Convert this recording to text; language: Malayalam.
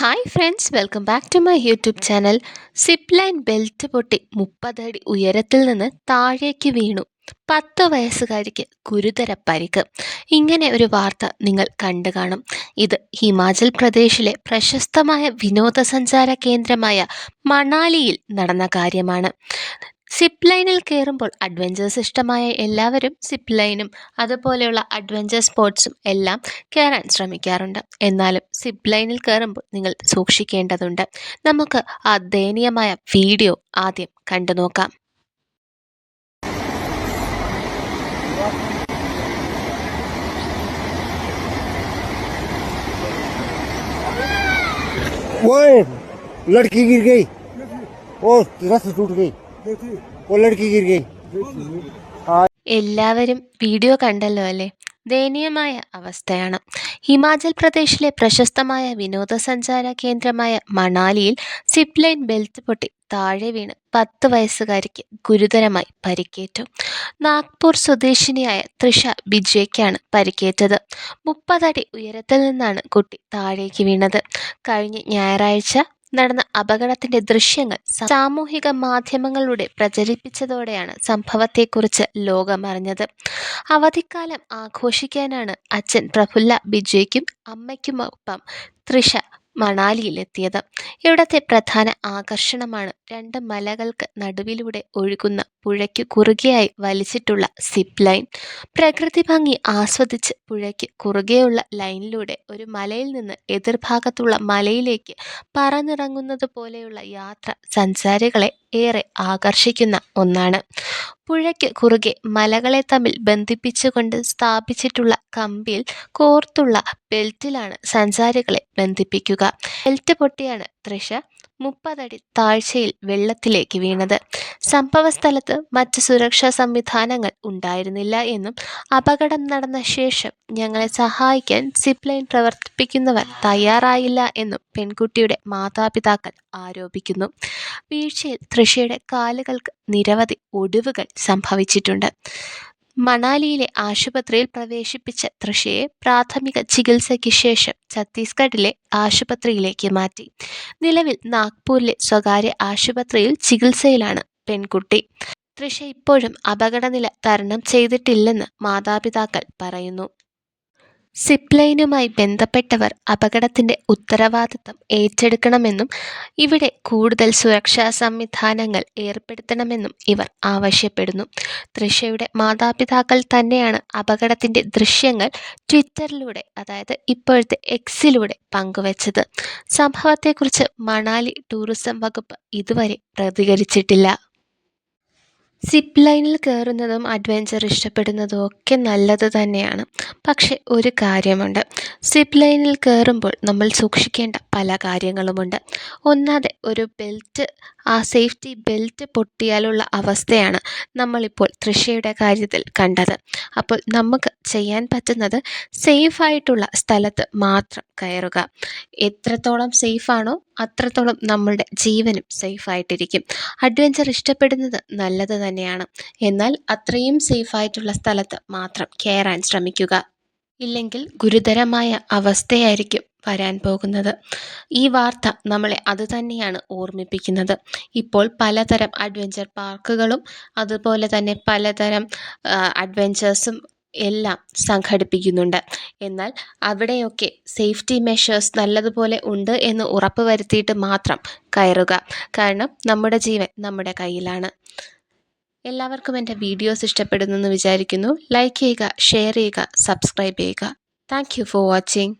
Hi friends welcome back to my YouTube channel zip line belt പൊട്ടി മുപ്പതടി ഉയരത്തിൽ നിന്ന് താഴേക്ക് വീണു. പത്ത് വയസ്സുകാരിക്ക് ഗുരുതര പരിക്ക്. ഇങ്ങനെ ഒരു വാർത്ത നിങ്ങൾ കണ്ടു കാണും. ഇത് ഹിമാചൽ പ്രദേശിലെ പ്രശസ്തമായ വിനോദസഞ്ചാര കേന്ദ്രമായ മണാലിയിൽ നടന്ന കാര്യമാണ്. സിപ്പ് ലൈനിൽ കയറുമ്പോൾ അഡ്വഞ്ചേഴ്സ് ഇഷ്ടമായ എല്ലാവരും സിപ്പ് ലൈനും അതുപോലെയുള്ള അഡ്വഞ്ചർ സ്പോർട്സും എല്ലാം കയറാൻ ശ്രമിക്കാറുണ്ട് എന്നാലും സിപ്പ് ലൈനിൽ കയറുമ്പോൾ നിങ്ങൾ സൂക്ഷിക്കേണ്ടതുണ്ട് നമുക്ക് ആ ദയനീയമായ വീഡിയോ ആദ്യം കണ്ടു നോക്കാം ओए लड़की गिर गई ओ रस टूट गई वो लड़की गिर गई എല്ലാവരും വീഡിയോ കണ്ടല്ലോ അല്ലേ ദയനീയമായ അവസ്ഥയാണ് ഹിമാചൽ പ്രദേശിലെ പ്രശസ്തമായ വിനോദസഞ്ചാര കേന്ദ്രമായ മണാലിയിൽ സിപ്പ് ലൈൻ ബെൽറ്റ് പൊട്ടി താഴെ വീണ് പത്ത് വയസ്സുകാരിക്ക് ഗുരുതരമായി പരിക്കേറ്റു നാഗ്പൂർ സ്വദേശിനിയായ തൃഷ ബിജയ്ക്കാണ് പരിക്കേറ്റത് മുപ്പതടി ഉയരത്തിൽ നിന്നാണ് കുട്ടി താഴേക്ക് വീണത് കഴിഞ്ഞ ഞായറാഴ്ച നടന്ന അപകടത്തിന്റെ ദൃശ്യങ്ങൾ സാമൂഹിക മാധ്യമങ്ങളിലൂടെ പ്രചരിപ്പിച്ചതോടെയാണ് സംഭവത്തെക്കുറിച്ച് ലോകമറിഞ്ഞത്. അവധിക്കാലം ആഘോഷിക്കാനാണ് അച്ഛൻ പ്രഫുല്ല ബിജയ്ക്കും അമ്മയ്ക്കുമൊപ്പം തൃഷ മണാലിയിലെത്തിയത്. ഇവിടത്തെ പ്രധാന ആകർഷണമാണ് രണ്ട് മലകൾക്ക് നടുവിലൂടെ ഒഴുകുന്ന പുഴയ്ക്ക് കുറുകെയായി വലിച്ചിട്ടുള്ള സിപ്പ് ലൈൻ പ്രകൃതി ഭംഗി ആസ്വദിച്ച് പുഴയ്ക്ക് കുറുകെയുള്ള ലൈനിലൂടെ ഒരു മലയിൽ നിന്ന് എതിർഭാഗത്തുള്ള മലയിലേക്ക് പറന്നിറങ്ങുന്നത് പോലെയുള്ള യാത്ര സഞ്ചാരികളെ ഏറെ ആകർഷിക്കുന്ന ഒന്നാണ്. പുഴയ്ക്ക് കുറുകെ മലകളെ തമ്മിൽ ബന്ധിപ്പിച്ചുകൊണ്ട് സ്ഥാപിച്ചിട്ടുള്ള കമ്പിയിൽ കോർത്തുള്ള ബെൽറ്റിലാണ് സഞ്ചാരികളെ ബന്ധിപ്പിക്കുക. ബെൽറ്റ് പൊട്ടിയാണ് തൃഷ മുപ്പതടി താഴ്ചയിൽ വെള്ളത്തിലേക്ക് വീണത്. സംഭവസ്ഥലത്ത് മറ്റ് സുരക്ഷാ സംവിധാനങ്ങൾ ഉണ്ടായിരുന്നില്ല എന്നും അപകടം നടന്ന ശേഷം ഞങ്ങളെ സഹായിക്കാൻ സിപ്ലൈൻ പ്രവർത്തിപ്പിക്കുന്നവർ തയ്യാറായില്ല എന്നും പെൺകുട്ടിയുടെ മാതാപിതാക്കൾ ആരോപിക്കുന്നു. വീഴ്ചയിൽ തൃഷയുടെ കാലുകൾക്ക് നിരവധി ഒടിവുകൾ സംഭവിച്ചിട്ടുണ്ട്. മണാലിയിലെ ആശുപത്രിയിൽ പ്രവേശിപ്പിച്ച തൃഷയെ പ്രാഥമിക ചികിത്സയ്ക്ക് ശേഷം ഛത്തീസ്ഗഡിലെ ആശുപത്രിയിലേക്ക് മാറ്റി. നിലവിൽ നാഗ്പൂരിലെ സ്വകാര്യ ആശുപത്രിയിൽ ചികിത്സയിലാണ് പെൺകുട്ടി. തൃഷ ഇപ്പോഴും അപകടനില തരണം ചെയ്തിട്ടില്ലെന്ന് മാതാപിതാക്കൾ പറയുന്നു. സിപ്പ് ലൈനുമായി ബന്ധപ്പെട്ടവർ അപകടത്തിന്റെ ഉത്തരവാദിത്തം ഏറ്റെടുക്കണമെന്നും ഇവിടെ കൂടുതൽ സുരക്ഷാ സംവിധാനങ്ങൾ ഏർപ്പെടുത്തണമെന്നും ഇവർ ആവശ്യപ്പെടുന്നു. തൃഷയുടെ മാതാപിതാക്കൾ തന്നെയാണ് അപകടത്തിന്റെ ദൃശ്യങ്ങൾ ട്വിറ്ററിലൂടെ അതായത് ഇപ്പോഴത്തെ എക്സിലൂടെ പങ്കുവച്ചത്. സംഭവത്തെക്കുറിച്ച് മണാലി ടൂറിസം വകുപ്പ് ഇതുവരെ പ്രതികരിച്ചിട്ടില്ല. സിപ്പ് ലൈനിൽ കയറുന്നതും അഡ്വഞ്ചർ ഇഷ്ടപ്പെടുന്നതും ഒക്കെ നല്ലത് തന്നെയാണ്. പക്ഷെ ഒരു കാര്യമുണ്ട്. സിപ്പ് ലൈനിൽ കയറുമ്പോൾ നമ്മൾ സൂക്ഷിക്കേണ്ട പല കാര്യങ്ങളുമുണ്ട്. ഒന്നാതെ ഒരു ബെൽറ്റ് ആ സേഫ്റ്റി ബെൽറ്റ് പൊട്ടിയാലുള്ള അവസ്ഥയാണ് നമ്മളിപ്പോൾ തൃഷയുടെ കാര്യത്തിൽ കണ്ടത്. അപ്പോൾ നമുക്ക് ചെയ്യാൻ പറ്റുന്നത് സേഫായിട്ടുള്ള സ്ഥലത്ത് മാത്രം കയറുക. എത്രത്തോളം സേഫാണോ അത്രത്തോളം നമ്മളുടെ ജീവനും സേഫായിട്ടിരിക്കും അഡ്വഞ്ചർ ഇഷ്ടപ്പെടുന്നത് നല്ലത് തന്നെയാണ്. എന്നാൽ അത്രയും സേഫായിട്ടുള്ള സ്ഥലത്ത് മാത്രം കയറാൻ ശ്രമിക്കുക. ഇല്ലെങ്കിൽ ഗുരുതരമായ അവസ്ഥയായിരിക്കും വരാൻ പോകുന്നത്. ഈ വാർത്ത നമ്മളെ അത് തന്നെയാണ് ഓർമ്മിപ്പിക്കുന്നത്. ഇപ്പോൾ പലതരം അഡ്വഞ്ചർ പാർക്കുകളും അതുപോലെ തന്നെ പലതരം അഡ്വഞ്ചേഴ്സും എല്ലാം സംഘടിപ്പിക്കുന്നുണ്ട്. എന്നാൽ അവിടെയൊക്കെ സേഫ്റ്റി മെഷേഴ്സ് നല്ലതുപോലെ ഉണ്ട് എന്ന് ഉറപ്പ് വരുത്തിയിട്ട് മാത്രം കയറുക. കാരണം നമ്മുടെ ജീവൻ നമ്മുടെ കയ്യിലാണ്. എല്ലാവർക്കും എന്റെ വീഡിയോസ് ഇഷ്ടപ്പെടുന്നെന്ന് വിചാരിക്കുന്നു. ലൈക്ക് ചെയ്യുക ഷെയർ ചെയ്യുക സബ്സ്ക്രൈബ് ചെയ്യുക. Thank for watching